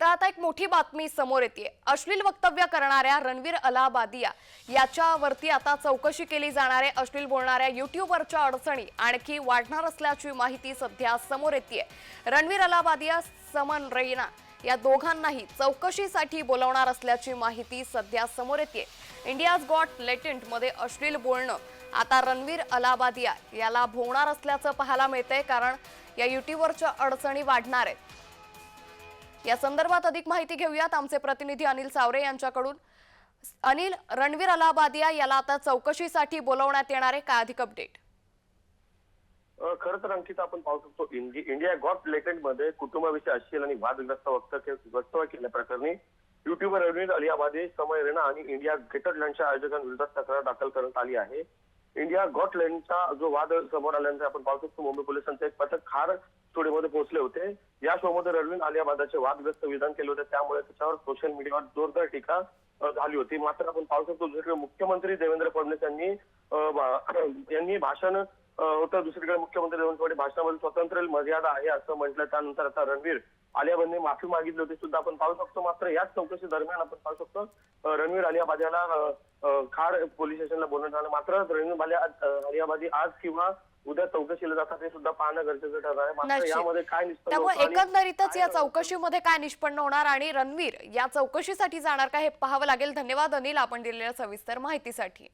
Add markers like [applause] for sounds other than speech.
तर आता एक मोठी बातमी समोर येते. अश्लील वक्तव्य करणाऱ्या रणवीर अलाहाबादिया याच्यावरती आता चौकशी केली जाणार आहे. अश्लील बोलणाऱ्या युट्यूबवरच्या अडचणी आणखी वाढणार असल्याची माहिती सध्या समोर येते रणवीर अलाहाबादिया समन रैना या दोघांनाही चौकशीसाठी बोलवणार असल्याची माहिती सध्या समोर येते इंडियाज गॉट लेटेंटमध्ये अश्लील बोलणं आता रणवीर अलाहाबादिया याला भोवणार असल्याचं पाहायला मिळतंय कारण या युट्यूबवरच्या अडचणी वाढणार आहेत. या संदर्भात अधिक माहिती घेऊयात आमचे प्रतिनिधी अनिल सावरे यांच्याकडून. अनिल रणवीर अलाहाबादिया याला आता चौकशीसाठी बोलवण्यात येणार आहे. काय अधिक अपडेट खरं तर अंकित आपण पाहू शकतो इंडिया गॉट लेटेंटमध्ये कुटुंबाविषयी अश्लील आणि वादग्रस्त वक्तव्य वक्तव्य केल्याप्रकरणी युट्यूबर रणवीर अलियाबादे समय रेना आणि इंडिया गेटर लँडच्या आयोजकांविरोधात तक्रार दाखल करण्यात आली आहे. इंडिया गॉट लँडचा जो वाद समोर आल्यानंतर आपण पाहू शकतो मुंबई पोलिसांचं एक पथक खार स्टुडिओमध्ये पोहोचले होते. या शो मध्ये रवींद्र वादग्रस्त विधान केले होते. त्यामुळे त्याच्यावर सोशल मीडियावर जोरदार टीका झाली होती. मात्र आपण पाहू शकतो दुसरीकडे मुख्यमंत्री देवेंद्र फडणवीस यांनी [clears throat] यांनी भाषण होतं. दुसरीकडे मुख्यमंत्री देवेंद्र फडणवीस भाषणामध्ये स्वतंत्र मर्यादा आहे असं म्हटलं. त्यानंतर आता रणवीर आलियाबादने माफी मागितली होती सुद्धा. आपण पाहू शकतो मात्र याच चौकशी दरम्यान आपण पाहू शकतो रणवीर आलियाबाद याला खार पोलीस स्टेशनला बोलण्यात आलं मात्र रणवीर आलिया अ, आलियाबादी आज किंवा उद्या चौकशीला जातात हे सुद्धा पाहणं गरजेचं ठरणार आहे. मात्र. यामध्ये काय निष्पन्न त्यामुळे एकंदरीतच या? चौकशीमध्ये काय निष्पन्न होणार आणि रणवीर या चौकशीसाठी जाणार का हे पाहावं लागेल. धन्यवाद अनिल आपण दिलेल्या सविस्तर माहितीसाठी.